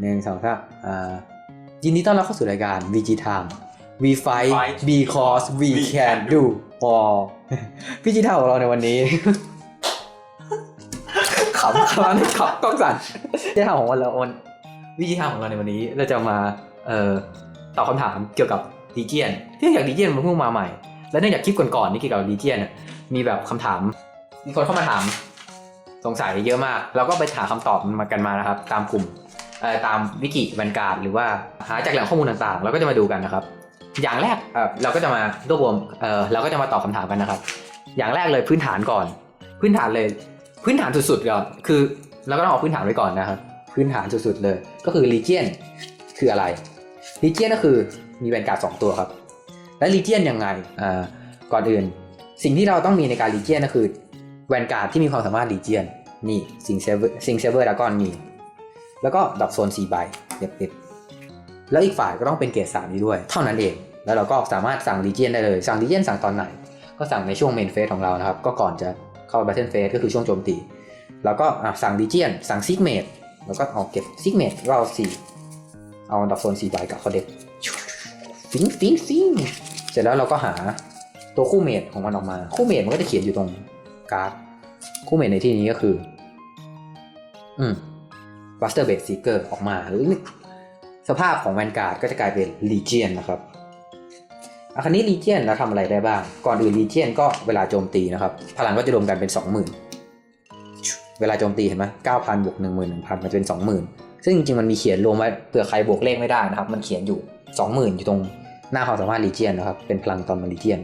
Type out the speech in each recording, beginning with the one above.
หนึ่งสองสามอ่ายินดีต้อนรับเข้าสู่รายการ VG Time We fight Fight because we we can can do do all VG Time ของเราในวันนี้ขำขำนี่ขำกล้องสั่นวิธีทางของเราวันวิธีทางของเราในวันนี้เราจะมาเอ่อตอบคำถามเกี่ยวกับดีเจียนเนื่องจากดีเจียนมันเพิ่งมาใหม่ และเนื่องจากคลิปก่อนๆนี่เกี่ยวกับดีเจียนยมีแบบคำถาม มีคนเข้ามาถามสงสัยเยอะมาก เราก็ไปหาคำตอบมันมากันมานะครับ ตามกลุ่มเอ่อ ตามวิกิแวนการ์ดหรือว่าหาจากแหล่งข้อมูลต่างๆ เราก็จะมาดูกันนะครับ อย่างแรกเราก็จะมารวบรวมเราก็จะมาตอบคำถามกันนะครับ อย่างแรกเลยพื้นฐานก่อน พื้นฐานเลย พื้นฐานสุดๆก่อนคือเราก็ต้องเอาพื้นฐานไว้ก่อนนะครับ พื้นฐานสุดๆเลย ก็คือ Legion คืออะไร Legion ก็คือมีแวนการ์ดสองตัวครับ และ Legion ยังไงก่อนอื่น สิ่งที่เราต้องมีในการ Legion ก็คือแวนการ์ดที่มีความสามารถ Legion นี่ซิงเซเวอร์ซิงเซเวอร์ดากอนมี แล้วก็ดอกโซน4ใบเด็บๆแล้วอีกฝ่ายก็ต้องเป็นเกรด3นี้ด้วย เท่านั้นเอง แล้วเราก็สามารถสั่ง Legion ได้เลย สั่ง Legion สั่งตอนไหน ก็สั่งในช่วงเมนเฟสของเรานะครับ ก็ก่อนจะเข้า Battle Phase ก็คือช่วงโจมตี แล้วก็สั่งดีเจียนสั่งซิกเมดแล้วก็เอาเก็บซิกเมดเอาสี่เอาดอกโซนสี่ใบกับเขาเด็กฟิงฟิงฟิงเสร็จแล้วเราก็หาตัวคู่เมดของมันออกมา คู่เมดมันก็จะเขียนอยู่ตรงการ์ดคู่เมดในที่นี้ก็คือ อืม บัสเตอร์เบดซีเกอร์ออกมาสภาพของแวนการ์ดก็จะกลายเป็นลีเจียนนะครับอาคันนี้ลีเจียนเราทำอะไรได้บ้าง ก่อนอื่นลีเจียนก็เวลาโจมตีนะครับ พลังก็จะรวมกันเป็น 20,000 เวลาโจมตีเห็นไหม9,000บวก11,000มันจะเป็น20,000ซึ่งจริงๆมันมีเขียนรวมไว้เผื่อใครบวกเลขไม่ได้นะครับ มันเขียนอยู่20,000อยู่ตรงหน้าความสามารถลีเจียนนะครับ เป็นพลังตอนมันลีเจียน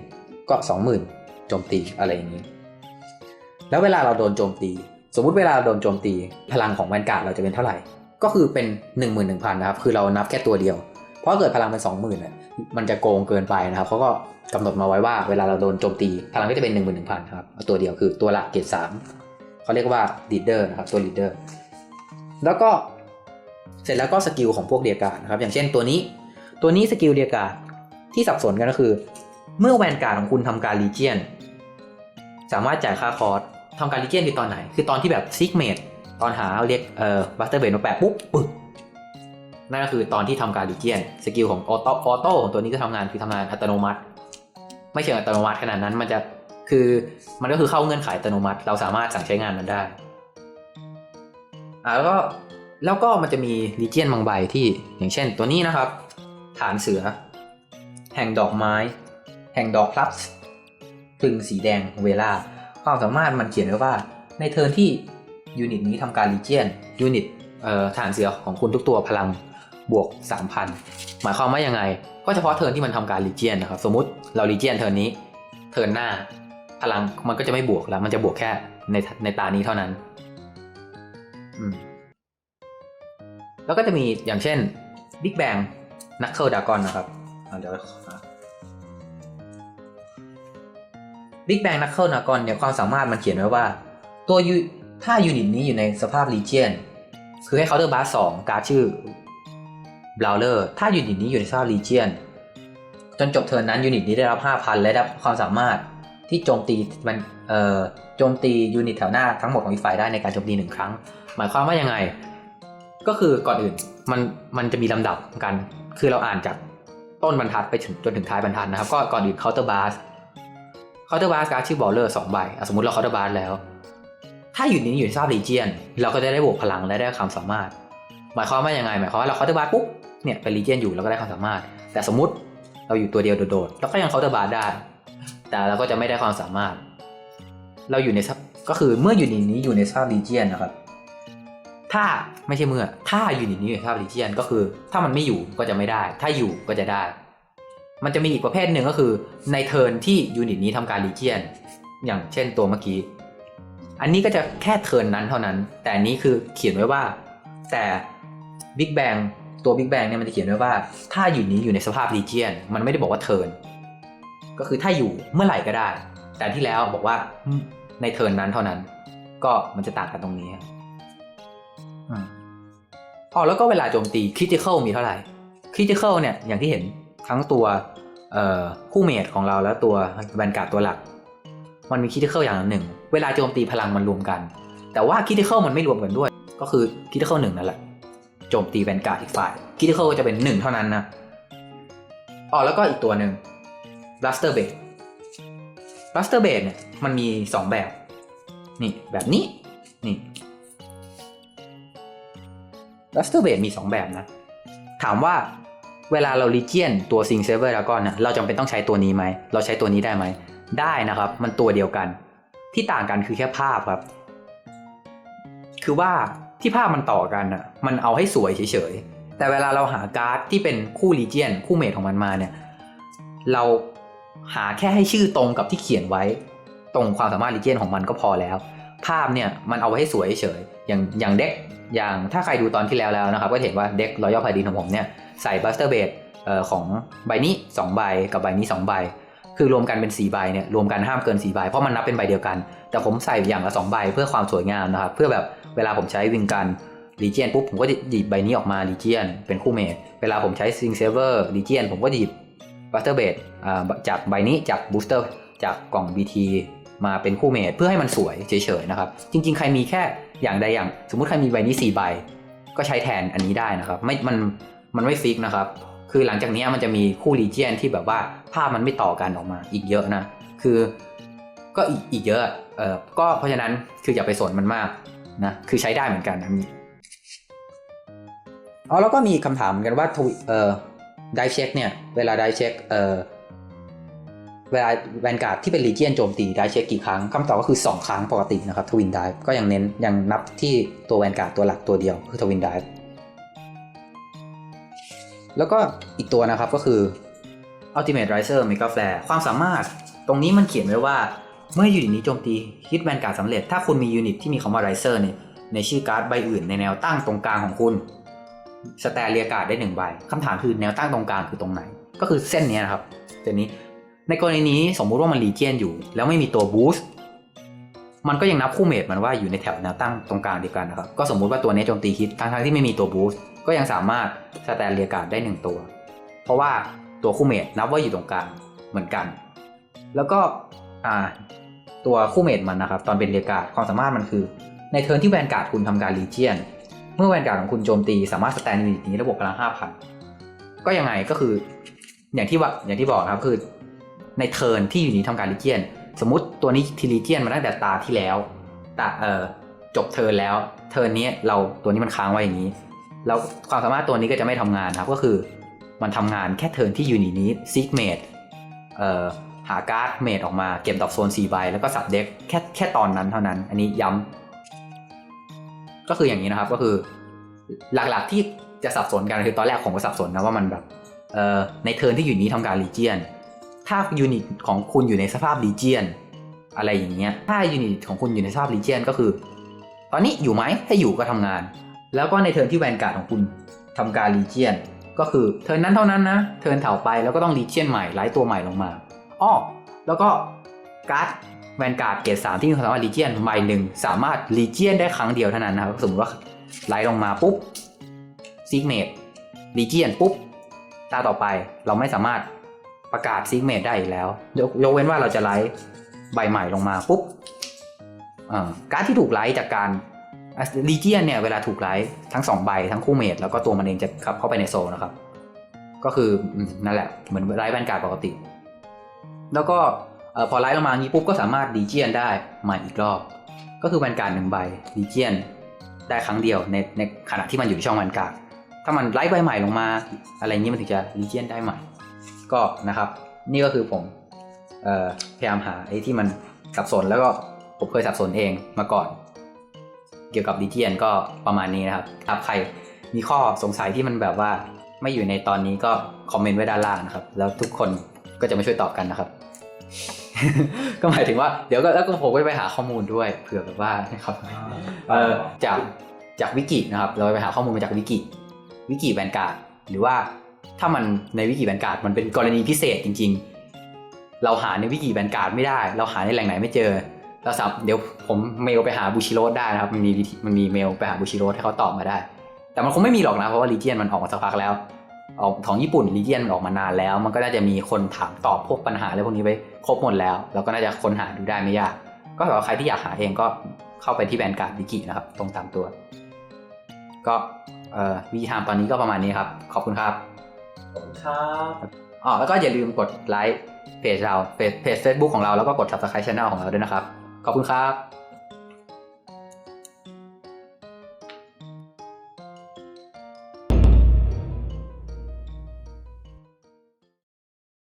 ก็20,000โจมตีอะไรอย่างนี้ แล้วเวลาเราโดนโจมตี สมมติเวลาเราโดนโจมตีพลังของแวนการ์ดเราจะเป็นเท่าไหร่ ก็คือเป็น 11,000นะครับ คือเรานับแค่ตัวเดียว เพราะเกิดพลังเป็น 20,000น่ะมันจะโกงเกินไปนะครับเขาก็กำหนดมาไว้ว่าเวลาเราโดนโจมตี พลังก็จะเป็น 11,000ครับตัวเดียวคือตัวหลักเกรด3เขาเรียกว่า leader นะครับตัว leader แล้วก็เสร็จแล้วก็สกิลของพวกเดียการ์ดนะครับอย่างเช่นตัวนี้ ตัวนี้สกิลเดียการ์ดที่สับสนกันก็คือ เมื่อแวนการ์ดของคุณทำการลีเจียน สามารถจ่ายค่าคอร์ส ทำการลีเจียนคือตอนไหน คือตอนที่แบบซิกเมดตอนหาเรียกเอ่อบัสเตอร์เบนมาแปะปุ๊บปึ๊บนั่นก็คือตอนที่ทำการลีเจียนสกิลของออโต้ออโต้ของตัวนี้ก็ทำงานคือทำงานอัตโนมัติ ไม่เชิงอัตโนมัติขนาดนั้นมันจะคือมันก็คือเข้าเงื่อนไขอัตโนมัติ เราสามารถสั่งใช้งานมันได้อ่าแล้วก็แล้วก็มันจะมีลีเจียนบางใบที่อย่างเช่น ตัวนี้นะครับ ฐานเสือ แห่งดอกไม้ แห่งดอกพลับพึงสีแดงเวลา ความสามารถมันเขียนไว้ว่า ในเทิร์นที่ยูนิตนี้ทำการลีเจียนยูนิตฐานเสือของคุณทุกตัวพลังบวก 3,000 หมายความว่ายังไง ก็เฉพาะเทิร์นที่มันทำการลีเจียนนะครับ สมมติเราลีเจียนเทิร์นนี้ เทิร์นหน้า พลังมันก็จะไม่บวกแล้ว มันจะบวกแค่ในในตานี้เท่านั้น แล้วก็จะมีอย่างเช่น Big Bang นักเคิลดากอนนะครับอ่าเดี๋ยวบิ๊ก แบงนักเคิลดากอนเนี่ยความสามารถมันเขียนไว้ว่า ตัวถ้ายูนิตนี้อยู่ในสภาพลีเจียนคือให้เคาน์เตอร์บาร์สองการ์ดชื่อบลาวเลอร์ถ้ายูนิตนี้อยู่ในสภาพลีเจียนจนจบเทิร์นนั้นยูนิตนี้ได้รับ 5,000 และได้ความสามารถที่โจมตีมันเอ่อโจมตียูนิตแถวหน้าทั้งหมดของอีกฝ่ายได้ในการโจมตีหนึ่งครั้ง หมายความว่ายังไง ก็คือก่อนอื่นมันมันจะมีลำดับกัน คือเราอ่านจากต้นบรรทัดไปถึงจนถึงท้ายบรรทัดนะครับ ก็ก่อนอื่นเคาน์เตอร์บาร์เตอร์บาร์การ์ดชื่อบอลเลอร์สองใบสมมติเราเคาน์เตอร์บาร์แล้ว ถ้าอยู่นี้อยู่ในทราบลีเจียน เราก็จะได้บวกพลังและได้ความสามารถ หมายความว่ายังไง หมายความว่าเราเคาน์เตอร์บาร์ปุ๊บเนี่ยเป็นลีเจียนอยู่เราก็ได้ความสามารถ แต่สมมติเราอยู่ตัวเดียวโดดๆเราก็ยังเคาน์เตอร์บาร์ได้ แต่เราก็จะไม่ได้ความสามารถ เราอยู่ในสภก็คือเมื่ออยูนิตนี้อยู่ในสภาพลีเจียนนะครับ ถ้าไม่ใช่เมื่อ ถ้าอยูนิตนี้อยู่ในสภาพลีเจียนก็คือ ถ้ามันไม่อยู่ก็จะไม่ได้ ถ้าอยู่ก็จะได้ มันจะมีอีกประเภทหนึ่งก็คือในเทิร์นที่ยูนิตนี้ทำการลีเจียน อย่างเช่นตัวเมื่อกี้ อันนี้ก็จะแค่เทิร์นนั้นเท่านั้น แต่อันนี้คือเขียนไว้ว่า แต่บิ๊กแบงตัวบิ๊กแบงเนี่ยมันจะเขียนไว้ว่า ถ้าอยู่นี้อยู่ในสภาพลีเจียน มันไม่ได้บอกว่าเทิร์นก็คือถ้าอยู่เมื่อไหร่ก็ได้ แต่ที่แล้วบอกว่าในเทิร์นนั้นเท่านั้น ก็มันจะต่างกันตรงนี้อ๋อแล้วก็เวลาโจมตีคริติคอลมีเท่าไหร่คริติคอลเนี่ยอย่างที่เห็น ทั้งตัวคู่เมดของเราแล้วตัวแวนการ์ดตัวหลัก มันมีคริติคอลอย่างหนึ่ง เวลาโจมตีพลังมันรวมกัน แต่ว่าคริติคอลมันไม่รวมกันด้วย ก็คือคริติคอลหนึ่งนั่นแหละโจมตีแวนการ์ดอีกฝ่ายคิติคอลก็จะเป็นหนึ่งเท่านั้นนะอ๋อแล้วก็อีกตัวหนึ่ง Blaster Bait Blaster Bait เนี่ยมันมีสองแบบ นี่แบบนี้ นี่ Blaster Bait มีสองแบบนะ ถามว่า เวลาเรา Legion ตัว Sing Saver Dragon นะเราจำเป็นต้องใช้ตัวนี้ไหม เราใช้ตัวนี้ได้ไหม ได้นะครับ มันตัวเดียวกัน ที่ต่างกันคือแค่ภาพครับ คือว่าที่ภาพมันต่อกันอะ มันเอาให้สวยเฉยๆ แต่เวลาเราหาการ์ดที่เป็นคู่ Legion คู่เมทของมันมาเนี่ย เราหาแค่ให้ชื่อตรงกับที่เขียนไว้ ตรงความสามารถ Legion ของมันก็พอแล้ว ภาพเนี่ยมันเอาไว้ให้สวยเฉยๆ อย่างอย่างเด็ก อย่างถ้าใครดูตอนที่แล้วแล้วนะครับ ก็เห็นว่าเด็กรอยัลพาดินของผมเนี่ยใส่บัสเตอร์เบดของใบนี้ 2 ใบกับใบนี้ 2 ใบ คือรวมกันเป็น 4 ใบเนี่ยรวมกันห้ามเกิน 4 ใบ เพราะมันนับเป็นใบเดียวกัน แต่ผมใส่อย่างละ 2 ใบเพื่อความสวยงามนะครับ เพื่อแบบเวลาผมใช้วิงกันลีเจียนปุ๊บผมก็จะหยิบใบนี้ออกมาลีเจียนเป็นคู่เมทเวลาผมใช้ซิงเซเวอร์ลีเจียนผมก็หยิบบัสเตอร์เบดจากใบนี้จากบูสเตอร์จากกล่อง BT มาเป็นคู่เมทเพื่อให้มันสวยเฉยๆนะครับ จริงๆ ใครมีแค่ อย่างใดอย่าง สมมุติใครมีใบนี้4ใบ ก็ใช้แทนอันนี้ได้นะครับ ไม่มันมันไม่ฟิกนะครับ คือหลังจากนี้มันจะมีคู่รีเจียนที่แบบว่าภาพมันไม่ต่อกันออกมาอีกเยอะนะ คือก็อีกอีกเยอะเออก็เพราะฉะนั้นคืออย่าไปสนมันมากนะคือใช้ได้เหมือนกันนะมีอ๋อแล้วก็มีคำถามเหมือนกันว่าทวิเออไดเช็คเนี่ย เวลาไดเช็คเออ เวลาแวนการ์ดที่เป็นลีเจียนโจมตีได้เช็คกี่ครั้งคำตอบก็คือ 2 ครั้งปกตินะครับทวินไดก็ยังเน้นยังนับที่ตัวแวนการ์ดตัวหลักตัวเดียวคือทวินไดแล้วก็อีกตัวนะครับก็คือ Ultimate Riser Mega Flare ความสามารถตรงนี้มันเขียนไว้ว่าเมื่อยูนิตนี้โจมตีฮิตแวนการ์ดสำเร็จ ถ้าคุณมียูนิตที่มีคำว่า Riser เนี่ยในชื่อการ์ดใบอื่นในแนวตั้งตรงกลางของคุณสแตเรียการ์ดได้หนึ่งใบคำถามคือแนวตั้งตรงกลางคือตรงไหน ก็คือเส้นนี้นะครับเส้นนี้ ในกรณีนี้สมมุติว่ามันรีเจียนอยู่ แล้วไม่มีตัวบูสต์มันก็ยังนับคู่เมทมันว่าอยู่ในแถวแนวตั้งตรงกลางเดียวกันนะครับ ก็สมมุติว่าตัวนี้โจมตีฮิตทั้งๆที่ไม่มีตัวบูสต์ก็ยังสามารถสแตนเรียการ์ดได้หนึ่งตัว เพราะว่าตัวคู่เมทนับว่าอยู่ตรงกลางเหมือนกัน แล้วก็ตัวคู่เมทมันนะครับ ตอนเป็นเรียการ์ดความสามารถมันคือ ในเทิร์นที่แวนการ์ดคุณทำการรีเจียน เมื่อแวนการ์ดของคุณโจมตี สามารถสแตนยูนิตนี้ระบบพลังห้าพันก็ยังไงก็คืออย่างที่ว่าอย่างที่บอกนะครับคือ ในเทิร์นที่อยู่นี้ทำการลีเจียน สมมติตัวนี้ทีลีเจียนมาตั้งแต่ตาที่แล้วตาเอ่อจบเทิร์นแล้ว เทิร์นนี้เราตัวนี้มันค้างไว้อย่างนี้แล้วความสามารถตัวนี้ก็จะไม่ทำงานครับก็คือมันทำงานแค่เทิร์นที่ยูนินี้ซิกเมดเอ่อหาการ์ดเมดออกมาเก็บดอกโซน4ใบแล้วก็สับเด็กแค่แค่ตอนนั้นเท่านั้น อันนี้ย้ำก็คืออย่างนี้นะครับก็คือ หลักๆที่จะสับสนกันคือตอนแรกผมก็สับสนนะว่ามันแบบเอ่อในเทิร์นที่อยู่นี้ทำการลีเจียน ถ้ายูนิตของคุณอยู่ในสภาพลีเจียน อะไรอย่างเงี้ย ถ้ายูนิตของคุณอยู่ในสภาพลีเจียนก็คือ ตอนนี้อยู่ไหมถ้าอยู่ก็ทำงาน แล้วก็ในเทิร์นที่แวนการ์ดของคุณทำการลีเจียน ก็คือเทิร์นนั้นเท่านั้นนะ เทิร์นเถาไปแล้วก็ต้องลีเจียนใหม่ไล่ตัวใหม่ลงมาอ้อแล้วก็การ์ดแวนการ์ดเกรดสามที่มีความสามารถลีเจียนใบหนึ่งสามารถลีเจียนได้ครั้งเดียวเท่านั้นนะครับสมมติว่าไล่ลงมาปุ๊บซิกเมดลีเจียนปุ๊บตาต่อไปเราไม่สามารถ ประกาศซิกเมดได้อีกแล้ว ยกยกเว้นว่าเราจะไลฟ์ใบใหม่ลงมาปุ๊บการ์ดที่ถูกไลฟ์จากการลีเจียนเนี่ยเวลาถูกไลฟ์ทั้ง 2 ใบทั้งคู่เมดแล้วก็ตัวมันเองจะขับเข้าไปในโซนนะครับ ก็คือนั่นแหละเหมือนไลฟ์แวนการ์ดปกติ แล้วก็พอไลฟ์ลงมางี้ปุ๊บก็สามารถลีเจียนได้ใหม่อีกรอบ ก็คือแวนการ์ดหนึ่งใบลีเจียนได้ครั้งเดียวในในขณะที่มันอยู่ในช่องแวนการ์ดถ้ามันไลฟ์ใบใหม่ลงมา อะไรเงี้มันถึงจะลีเจียนได้ใหม่ ก็นะครับ นี่ก็คือผมพยายามหาไอ้ที่มันสับสนแล้วก็ผมเคยสับสนเองมาก่อน เกี่ยวกับดิเจียนก็ประมาณนี้นะครับถ้าใครมีข้อสงสัยที่มันแบบว่าไม่อยู่ในตอนนี้ก็คอมเมนต์ไว้ด้านล่างนะครับ แล้วทุกคนก็จะมาช่วยตอบกันนะครับ ก็หมายถึงว่าเดี๋ยวก็แล้วก็ผมก็ไปหาข้อมูลด้วยเผื่อแบบว่านะครับเออจากจากวิกินะครับ เราไปหาข้อมูลมาจากวิกิวิกิแวนการ์ดหรือว่า ถ้ามันในวิกิแวนการ์ดมันเป็นกรณีพิเศษจริง ๆ เราหาในวิกิแวนการ์ดไม่ได้ เราหาในแหล่งไหนไม่เจอ เราสับเดี๋ยวผมเมลไปหาบูชิโรสได้นะครับ มันมีมันมีเมลไปหาบูชิโรสให้เขาตอบมาได้ แต่มันคงไม่มีหรอกนะเพราะว่าลีเจียนมันออกมาสักพักแล้ว ออกของญี่ปุ่นลีเจียนออกมานานแล้ว มันก็น่าจะมีคนถามตอบพวกปัญหาอะไรพวกนี้ไปครบหมดแล้วแล้วก็น่าจะค้นหาดูได้ไม่ยาก ก็สำหรับใครที่อยากหาเองก็เข้าไปที่แวนการ์ดวิกินะครับ ตรงตามตัว ก็เอ่อวีทม์ตอนนี้ก็ประมาณนี้ครับ ขอบคุณครับ ครับอ๋อแล้วก็อย่าลืมกดไลค์เพจเราเพจเพจ Facebook ของเราแล้วก็กด subscribe channel ของเราด้วยนะครับ ขอบคุณครับ